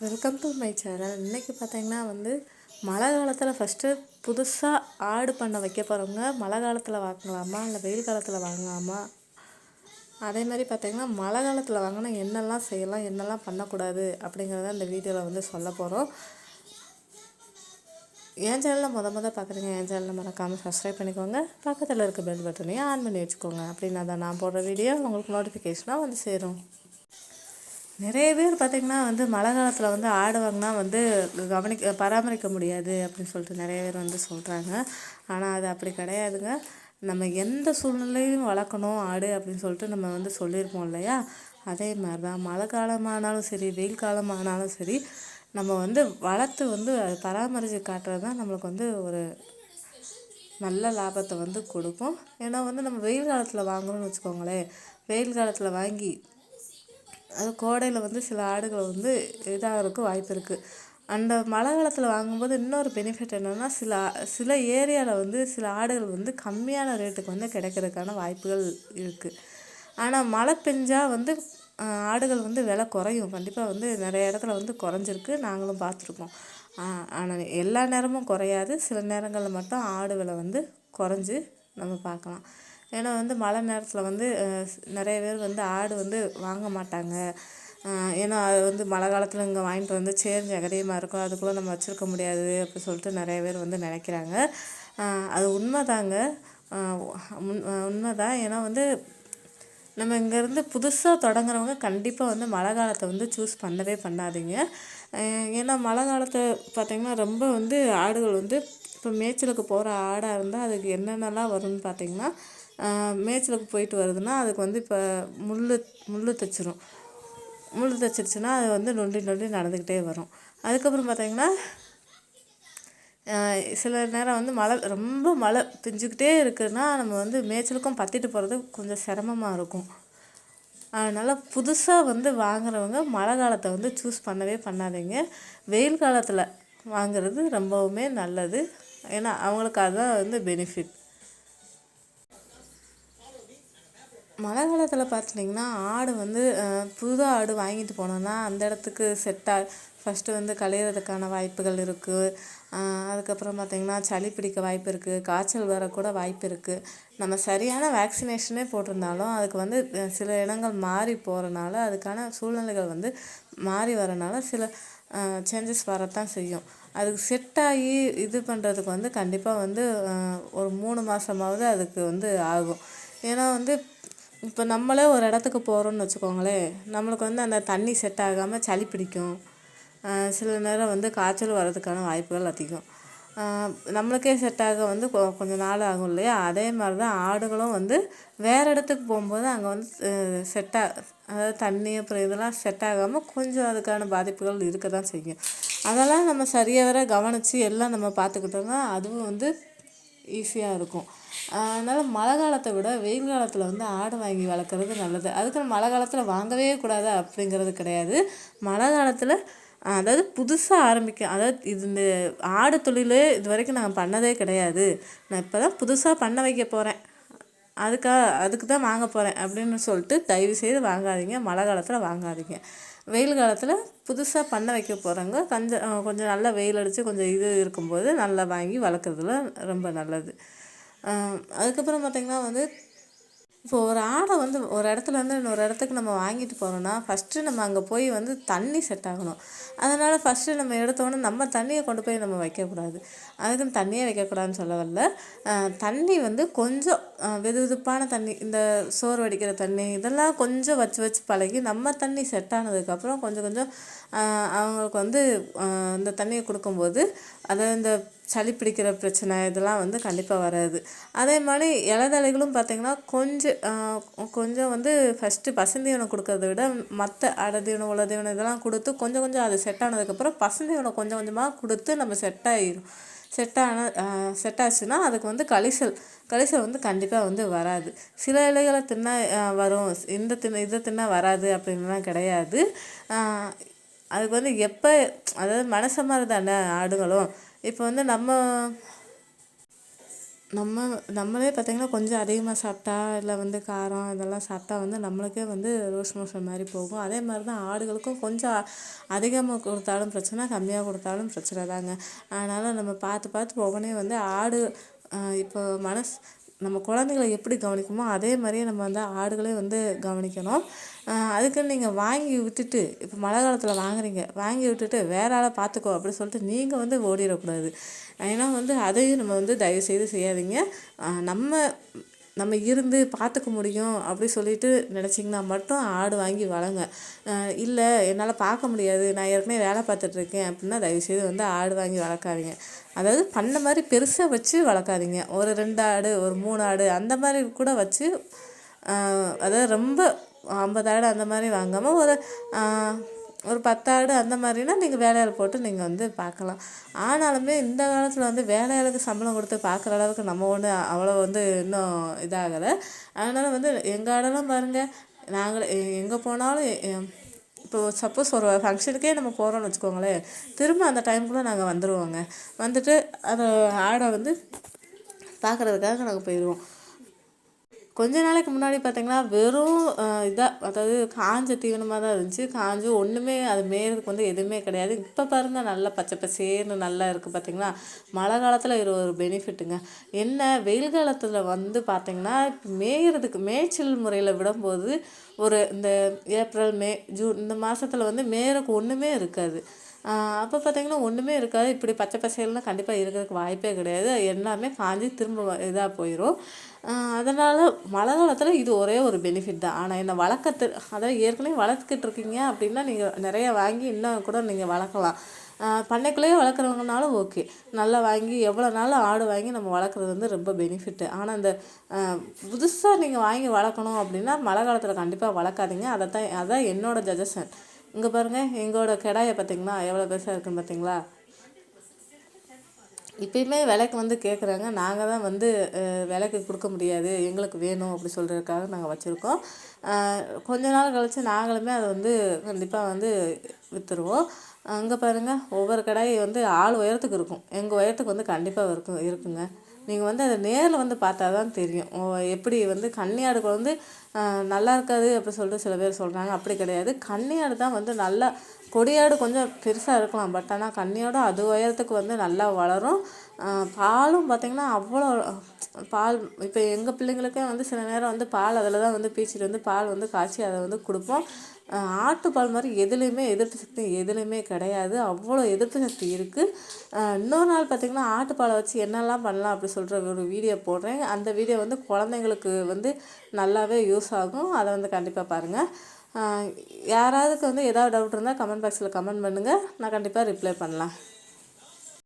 Welcome to my channel இன்றைக்கி பார்த்தீங்கன்னா வந்து மழை காலத்தில் ஃபஸ்ட்டு புதுசாக ஆடு பண்ண வைக்க போகிறவங்க மழை காலத்தில் வாங்கலாமா இல்லை வெயில் காலத்தில் வாங்கலாமா? அதே மாதிரி பார்த்தீங்கன்னா மழை காலத்தில் வாங்கினா என்னெல்லாம் செய்யலாம் என்னெல்லாம் பண்ணக்கூடாது அப்படிங்கிறத இந்த வீடியோவில் வந்து சொல்ல போகிறோம் என் சேனலில் முத முத பார்க்குறீங்க என் சேனலில் மறக்காமல் சப்ஸ்கிரைப் பண்ணிக்கோங்க. பக்கத்தில் இருக்க பெல் பட்டனையும் ஆன் பண்ணி வச்சுக்கோங்க. அப்படின்னா தான் நான் போடுற வீடியோ உங்களுக்கு நோட்டிஃபிகேஷனாக வந்து சேரும். நிறைய பேர் பார்த்திங்கன்னா வந்து மழை காலத்தில் வந்து ஆடு வாங்கினா வந்து கவனிக்க பராமரிக்க முடியாது அப்படின்னு சொல்லிட்டு நிறைய பேர் வந்து சொல்கிறாங்க ஆனால் அது அப்படி கிடையாதுங்க. நம்ம எந்த சூழ்நிலையும் வளர்க்கணும் ஆடு அப்படின்னு சொல்லிட்டு நம்ம வந்து சொல்லியிருப்போம் இல்லையா? அதே மாதிரி தான் மழை காலமானாலும் சரி வெயில் காலமானாலும் சரி நம்ம வந்து வளர்த்து வந்து அதை பராமரித்து காட்டுறது தான் நம்மளுக்கு வந்து ஒரு நல்ல லாபத்தை வந்து கொடுக்கும். ஏன்னா வந்து நம்ம வெயில் காலத்தில் வாங்கணும்னு வச்சுக்கோங்களேன். வெயில் காலத்தில் வாங்கி அது கோடையில் வந்து சில ஆடுகள் வந்து இதாகிறதுக்கு வாய்ப்பு இருக்குது அந்த மழை காலத்தில் வாங்கும்போது இன்னொரு பெனிஃபிட் என்னென்னா சில சில ஏரியாவில் வந்து சில ஆடுகள் வந்து கம்மியான ரேட்டுக்கு வந்து கிடைக்கிறதுக்கான வாய்ப்புகள் இருக்குது ஆனால் மழை பெஞ்சால் வந்து ஆடுகள் வந்து விலை குறையும். கண்டிப்பாக வந்து நிறைய இடத்துல வந்து குறைஞ்சிருக்கு. நாங்களும் பார்த்துருக்கோம். ஆனால் எல்லா நேரமும் குறையாது. சில நேரங்களில் மட்டும் ஆடு விலை வந்து குறைஞ்சி நம்ம பார்க்கலாம். ஏன்னா வந்து மழை நேரத்தில் வந்து நிறைய பேர் வந்து ஆடு வந்து வாங்க மாட்டாங்க. ஏன்னா அது வந்து மழை காலத்தில் இங்கே வாங்கிட்டு வந்து சேர்ந்து ஜெகதியமாக இருக்கும். அதுக்குள்ளே நம்ம வச்சுருக்க முடியாது அப்படி சொல்லிட்டு நிறைய பேர் வந்து நினைக்கிறாங்க. அது உண்மை தாங்க உண்மை தான் ஏன்னா வந்து நம்ம இங்கேருந்து புதுசாக தொடங்குறவங்க கண்டிப்பாக வந்து மழை காலத்தை வந்து சூஸ் பண்ணவே பண்ணாதீங்க. ஏன்னா மழை காலத்தை பார்த்திங்கன்னா ரொம்ப வந்து ஆடுகள் வந்து இப்போ மேய்ச்சலுக்கு போகிற ஆடாக இருந்தால் அதுக்கு என்னென்னலாம் வரும்னு பார்த்திங்கன்னா மேய்ச்சலுக்கு போயிட்டு வருதுன்னா அதுக்கு வந்து இப்போ முள் முள் தைச்சிரும். முள் தைச்சிருச்சுன்னா அது வந்து நொண்டி நொண்டி நடந்துக்கிட்டே வரும். அதுக்கப்புறம் பார்த்திங்கன்னா சில நேரம் வந்து மழை ரொம்ப மழை பெஞ்சிக்கிட்டே இருக்குதுன்னா நம்ம வந்து மேய்ச்சலுக்கும் பற்றிட்டு போகிறது கொஞ்சம் சிரமமாக இருக்கும். அதனால் புதுசாக வந்து வாங்குறவங்க மழை காலத்தை வந்து சூஸ் பண்ணவே பண்ணாதீங்க. வெயில் காலத்தில் வாங்குறது ரொம்பவுமே நல்லது. ஏன்னா அவங்களுக்கு அதுதான் வந்து பெனிஃபிட் மழை காலத்தில் பார்த்துட்டிங்கன்னா ஆடு வந்து புது ஆடு வாங்கிட்டு போனோம்னா அந்த இடத்துக்கு செட்டாக ஃபஸ்ட்டு வந்து கலையிறதுக்கான வாய்ப்புகள் இருக்குது அதுக்கப்புறம் பார்த்திங்கன்னா சளி பிடிக்க வாய்ப்பு இருக்குது காய்ச்சல் வரக்கூட வாய்ப்பு இருக்குது நம்ம சரியான வேக்சினேஷனே போட்டிருந்தாலும் அதுக்கு வந்து சில இடங்கள் மாறி போகிறனால அதுக்கான சூழ்நிலைகள் வந்து மாறி வரனால சில சேஞ்சஸ் வரத்தான் செய்யும். அதுக்கு செட் ஆகி இது பண்ணுறதுக்கு வந்து கண்டிப்பாக வந்து ஒரு மூணு மாதமாவது அதுக்கு வந்து ஆகும். ஏன்னா வந்து இப்போ நம்மளே ஒரு இடத்துக்கு போகிறோன்னு வச்சுக்கோங்களேன். நம்மளுக்கு வந்து அந்த தண்ணி செட் ஆகாமல் சளி பிடிக்கும். சில நேரம் வந்து காய்ச்சல் வர்றதுக்கான வாய்ப்புகள் அதிகம். நம்மளுக்கே செட் ஆக வந்து கொ கொஞ்சம் நாள் ஆகும் இல்லையா? அதே மாதிரி தான் ஆடுகளும் வந்து வேறு இடத்துக்கு போகும்போது அங்கே வந்து செட்டாக அதாவது தண்ணி அப்புறம் இதெல்லாம் செட் ஆகாமல் கொஞ்சம் அதுக்கான பாதிப்புகள் இருக்க தான் செய்யும். அதெல்லாம் நம்ம சரியாக வர கவனித்து எல்லாம் நம்ம பார்த்துக்கிட்டோம்னா அதுவும் வந்து ஈஸியாக இருக்கும். அதனால் மழை காலத்தை விட வெயில் காலத்தில் வந்து ஆடு வாங்கி வளர்க்குறது நல்லது. அதுக்கு மழை காலத்தில் வாங்கவே கூடாது அப்படிங்கிறது கிடையாது. மழை காலத்தில் அதாவது புதுசாக ஆரம்பிக்க அதாவது இது இந்த ஆடு தொழில் இது வரைக்கும் நாங்கள் பண்ணதே கிடையாது. நான் இப்போ தான் புதுசாக பண்ண வைக்க போகிறேன் அதுக்காக அதுக்கு தான் வாங்க போகிறேன் அப்படின்னு சொல்லிட்டு தயவு செய்து வாங்காதீங்க. மழை காலத்தில் வாங்காதீங்க. வெயில் காலத்தில் புதுசாக பண்ண வைக்க போகிறவங்க கொஞ்சம் கொஞ்சம் நல்லா வெயில் அடித்து கொஞ்சம் இது இருக்கும்போது நல்லா வாங்கி வளர்க்குறதுல ரொம்ப நல்லது. அதுக்கப்புறம் பார்த்திங்கன்னா வந்து இப்போ ஒரு ஆடை வந்து ஒரு இடத்துலேருந்து இன்னொரு இடத்துக்கு நம்ம வாங்கிட்டு போகிறோன்னா ஃபஸ்ட்டு நம்ம அங்கே போய் வந்து தண்ணி செட் ஆகணும். அதனால் ஃபஸ்ட்டு நம்ம எடுத்தோன்னே நம்ம தண்ணியை கொண்டு போய் நம்ம வைக்கக்கூடாது. அதுக்குன்னு தண்ணியே வைக்கக்கூடாதுன்னு சொல்ல வரல தண்ணி வந்து கொஞ்சம் வெது வெதுப்பான தண்ணி இந்த சோறு வடிக்கிற தண்ணி இதெல்லாம் கொஞ்சம் வச்சு வச்சு பழகி நம்ம தண்ணி செட் ஆனதுக்கப்புறம் கொஞ்சம் கொஞ்சம் அவங்களுக்கு வந்து இந்த தண்ணியை கொடுக்கும்போது அதை இந்த சளி பிடிக்கிற பிரச்சனை இதெல்லாம் வந்து கண்டிப்பாக வராது. அதே மாதிரி இலதழைகளும் பார்த்திங்கன்னா கொஞ்சம் கொஞ்சம் வந்து ஃபஸ்ட்டு பசுந்தீவனம் கொடுக்கறத விட மற்ற அடதீவனம் உலதீவனம் இதெல்லாம் கொடுத்து கொஞ்சம் கொஞ்சம் அது செட் ஆனதுக்கப்புறம் பசுந்தீவனம் கொஞ்சம் கொஞ்சமாக கொடுத்து நம்ம செட் ஆகிடும் செட் ஆன செட் ஆச்சுன்னா அதுக்கு வந்து கழிசல் கழிசல் வந்து கண்டிப்பாக வந்து வராது. சில இலைகளை தின்னா வரும். இந்த தின்ன இதை தின்னா வராது அப்படின்லாம் கிடையாது. அதுக்கு வந்து எப்போ அதாவது மனச மாதிரி தானே ஆடுகளும். இப்போ வந்து நம்ம நம்ம நம்மளே பார்த்திங்கன்னா கொஞ்சம் அதிகமாக சாப்பிட்டா இல்லை வந்து காரம் இதெல்லாம் சாப்பிட்டா வந்து நம்மளுக்கே வந்து ரோஸ் மோஷன் மாதிரி போகும். அதே மாதிரி தான் ஆடுகளுக்கும் கொஞ்சம் அதிகமாக கொடுத்தாலும் பிரச்சனை கம்மியாக கொடுத்தாலும் பிரச்சனை தாங்க. அதனால் நம்ம பார்த்து பார்த்து ஒவ்வொன்றையும் வந்து ஆடு இப்போ மனசு நம்ம குழந்தைங்கள எப்படி கவனிக்கணுமோ அதே மாதிரியே நம்ம வந்து ஆடுகளையும் வந்து கவனிக்கணும். அதுக்குன்னு நீங்கள் வாங்கி விட்டுட்டு இப்போ மழை காலத்தில் வாங்குறீங்க வாங்கி விட்டுட்டு வேற ஆளை பார்த்துக்கோ அப்படின்னு சொல்லிட்டு நீங்கள் வந்து ஓடிடக்கூடாது. ஏன்னா வந்து அதையும் நம்ம வந்து தயவுசெய்து செய்யாதீங்க. நம்ம நம்ம இருந்து பார்த்துக்க முடியும் அப்படி சொல்லிட்டு நினச்சிங்கன்னா மட்டும் ஆடு வாங்கி வளங்க. இல்லை என்னால் பார்க்க முடியாது. நான் ஏற்கனவே வேலை பார்த்துட்ருக்கேன் அப்படின்னா தயவுசெய்து வந்து ஆடு வாங்கி வளர்க்காதீங்க. அதாவது பண்ண மாதிரி பெருசாக வச்சு வளர்க்காதீங்க. ஒரு ரெண்டு ஆடு ஒரு மூணு ஆடு அந்த மாதிரி கூட வச்சு அதாவது ரொம்ப ஐம்பது ஆடு அந்த மாதிரி வாங்காமல் ஒரு ஒரு பத்தாடு அந்த மாதிரினா நீங்கள் வேலையாள் போட்டு நீங்கள் வந்து பார்க்கலாம். ஆனாலுமே இந்த காலத்தில் வந்து வேலையாளுக்கு சம்பளம் கொடுத்து பார்க்குற அளவுக்கு நம்ம ஒன்று அவ்வளோ வந்து இன்னும் இதாகலை. அதனால் வந்து எங்கள் ஆடெல்லாம் பாருங்கள் நாங்கள் எங்கே போனாலும் இப்போ சப்போஸ் ஒரு ஃபங்க்ஷனுக்கே நம்ம போகிறோம்னு வச்சுக்கோங்களேன் திரும்ப அந்த டைமுக்குள்ளே நாங்கள் வந்துடுவோங்க வந்துட்டு அந்த ஆடை வந்து பார்க்குறதுக்காக நாங்கள் போயிடுவோம் கொஞ்ச நாளைக்கு முன்னாடி பார்த்திங்கன்னா வெறும் இதாக அதாவது காஞ்ச தீவனமாக தான் இருந்துச்சு. காஞ்சு ஒன்றுமே அது மேயறதுக்கு வந்து எதுவுமே கிடையாது. இப்போ பாருங்கள் நல்லா பச்சை பசேர்னு நல்லா இருக்குது பார்த்தீங்களா மழை காலத்தில் இது ஒரு பெனிஃபிட்டுங்க என்ன வெயில் காலத்தில் வந்து பார்த்திங்கன்னா மேயறதுக்கு மேய்ச்சல் முறையில் விடும்போது ஒரு இந்த ஏப்ரல் மே ஜூன் இந்த மாதத்துல வந்து மேயறதுக்கு ஒன்றுமே இருக்காது. அப்போ பார்த்திங்கன்னா ஒன்றுமே இருக்காது. இப்படி பச்சை பசேல்னு கண்டிப்பாக இருக்கிறதுக்கு வாய்ப்பே கிடையாது. எல்லாமே காஞ்சி திரும்ப இதாக போயிடும் அதனால் மழை காலத்தில் இது ஒரே ஒரு பெனிஃபிட் தான். ஆனால் இந்த வளர்க்கத்து அதாவது ஏற்கனவே வளர்த்துக்கிட்டு இருக்கீங்க அப்படின்னா நீங்கள் நிறைய வாங்கி இன்னும் கூட நீங்கள் வளர்க்கலாம். பண்ணைக்குள்ளேயே வளர்க்குறவங்கனாலும் ஓகே நல்லா வாங்கி எவ்வளோ நாள் ஆடு வாங்கி நம்ம வளர்க்குறது வந்து ரொம்ப பெனிஃபிட்டு ஆனால் இந்த புதுசாக நீங்கள் வாங்கி வளர்க்கணும் அப்படின்னா மழை காலத்தில் கண்டிப்பாக வளர்க்காதீங்க. அதை தான் அதான் என்னோடய ஜஜஷன் இங்கே பாருங்கள் எங்களோட கிடாயை பார்த்தீங்களா எவ்வளோ பெருசாக இருக்குன்னு பார்த்தீங்களா இப்போயுமே விலைக்கு வந்து கேட்குறாங்க நாங்கள் தான் வந்து விலைக்கு கொடுக்க முடியாது. எங்களுக்கு வேணும் அப்படி சொல்கிறதுக்காக நாங்கள் வச்சுருக்கோம். கொஞ்ச நாள் கழித்து நாங்களுமே அதை வந்து கண்டிப்பாக வந்து விற்றுருவோம் அங்கே பாருங்கள் ஒவ்வொரு கடாய் வந்து ஆள் உயரத்துக்கு இருக்கும். எங்கள் உயரத்துக்கு வந்து கண்டிப்பாக இருக்கும் இருக்குங்க. நீங்கள் வந்து அதை நேரில் வந்து பார்த்தா தான் தெரியும் எப்படி வந்து கன்னியாடுகள் வந்து நல்லா இருக்காது அப்படி சொல்லிட்டு சில பேர் சொல்கிறாங்க அப்படி கிடையாது. கன்னியாடு தான் வந்து நல்லா கொடியாடு கொஞ்சம் பெருசாக இருக்கலாம். பட் ஆனால் கன்னியாடும் அது உயரத்துக்கு வந்து நல்லா வளரும். பாலும் பார்த்திங்கன்னா அவ்வளோ பால் இப்போ எங்கள் பிள்ளைங்களுக்கே வந்து சில நேரம் வந்து பால் அதில் தான் வந்து பீச்சிட்டு வந்து பால் வந்து காய்ச்சி அதை வந்து கொடுப்போம். ஆட்டுப்பால் மாதிரி எதுலேயுமே எதிர்ப்பு சக்தி எதுலேயுமே கிடையாது. அவ்வளோ எதிர்ப்பு சக்தி இருக்குது இன்னொரு நாள் பார்த்திங்கன்னா ஆட்டுப்பாலை வச்சு என்னெல்லாம் பண்ணலாம் அப்படி சொல்கிற ஒரு வீடியோ போடுறேன். அந்த வீடியோ வந்து குழந்தைங்களுக்கு வந்து நல்லாவே யூஸ் ஆகும். அதை வந்து கண்டிப்பாக பாருங்கள் யாராவதுக்கு வந்து ஏதாவது டவுட் இருந்தால் கமெண்ட் பாக்ஸில் கமெண்ட் பண்ணுங்கள் நான் கண்டிப்பாக ரிப்ளை பண்ணலாம்.